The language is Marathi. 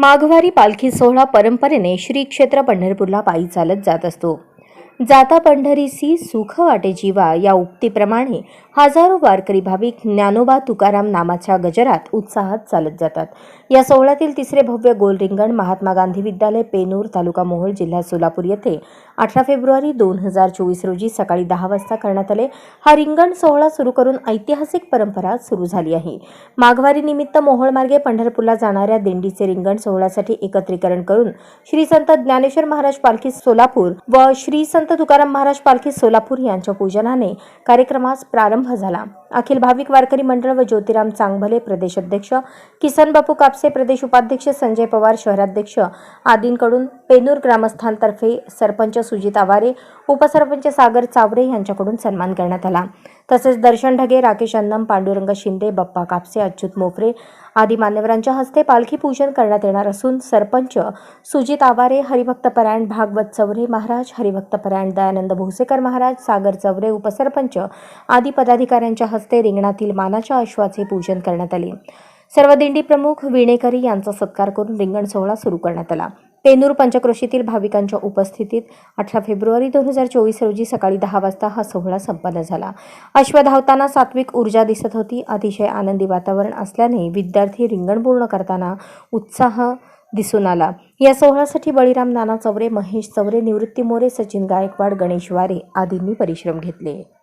माघवारी पालखी सोहळा परंपरेने श्री क्षेत्र पंढरपूरला पायी चालत जात असतो. जाता पंढरीसी सुख वाटे जीवा या उक्तीप्रमाणे हजारो वारकरी भाविक ज्ञानोबा तुकाराम नामाच्या गजरात उत्साहात चालत जातात. या सोहळ्यातील तिसरे भव्य गोल रिंगण महात्मा गांधी विद्यालय पेनूर तालुका मोहोळ जिल्हा सोलापूर येथे अठरा फेब्रुवारी दोन हजार चोवीस रोजी सकाळी दहा वाजता करण्यात आले. हा रिंगण सोहळा सुरू करून ऐतिहासिक परंपरा सुरू झाली आहे. माघवारी निमित्त मोहोळ मार्गे पंढरपूरला जाणाऱ्या दिंडीचे रिंगण सोहळ्यासाठी एकत्रीकरण करून श्री संत ज्ञानेश्वर महाराज पालखी सोलापूर व श्री संत तुकाराम महाराज पालखी सोलापूर यांच्या पूजनाने कार्यक्रमास प्रारंभ झाला. अखिल भाविक वारकरी मंडळ व ज्योतिराम चांगभले प्रदेशाध्यक्ष किसन बापू कापसे प्रदेश उपाध्यक्ष संजय पवार शहराध्यक्ष आदींकडून पेनूर ग्रामस्थांतर्फे सरपंच सुजित आवारे उपसरपंच सागर चावरे यांच्याकडून सन्मान करण्यात आला. तसेच दर्शन ढगे राकेश अन्नम पांडुरंग शिंदे बप्पा कापसे अच्युत मोफरे आदी मान्यवरांच्या हस्ते पालखी पूजन करण्यात येणार असून सरपंच सुजित आवारे हरिभक्तपरायण भागवत चौरे महाराज हरिभक्तपरायण दयानंद भोसेकर महाराज सागर चौरे उपसरपंच आदी पदाधिकाऱ्यांच्या हस्ते रिंगणातील मानाच्या अश्वाचे पूजन करण्यात आले. सर्व दिंडी प्रमुख विणेकरी यांचा सत्कार करून रिंगण सोहळा सुरू करण्यात आला. पेनूर पंचक्रोशीतील भाविकांच्या उपस्थितीत अठरा फेब्रुवारी दोन हजार चोवीस रोजी सकाळी दहा वाजता हा सोहळा संपन्न झाला. अश्व धावताना सात्विक ऊर्जा दिसत होती. अतिशय आनंदी वातावरण असल्याने विद्यार्थी रिंगण पूर्ण करताना उत्साह दिसून आला. या सोहळ्यासाठी बळीराम नाना चौरे महेश चौरे निवृत्ती मोरे सचिन गायकवाड गणेश वारे आदींनी परिश्रम घेतले.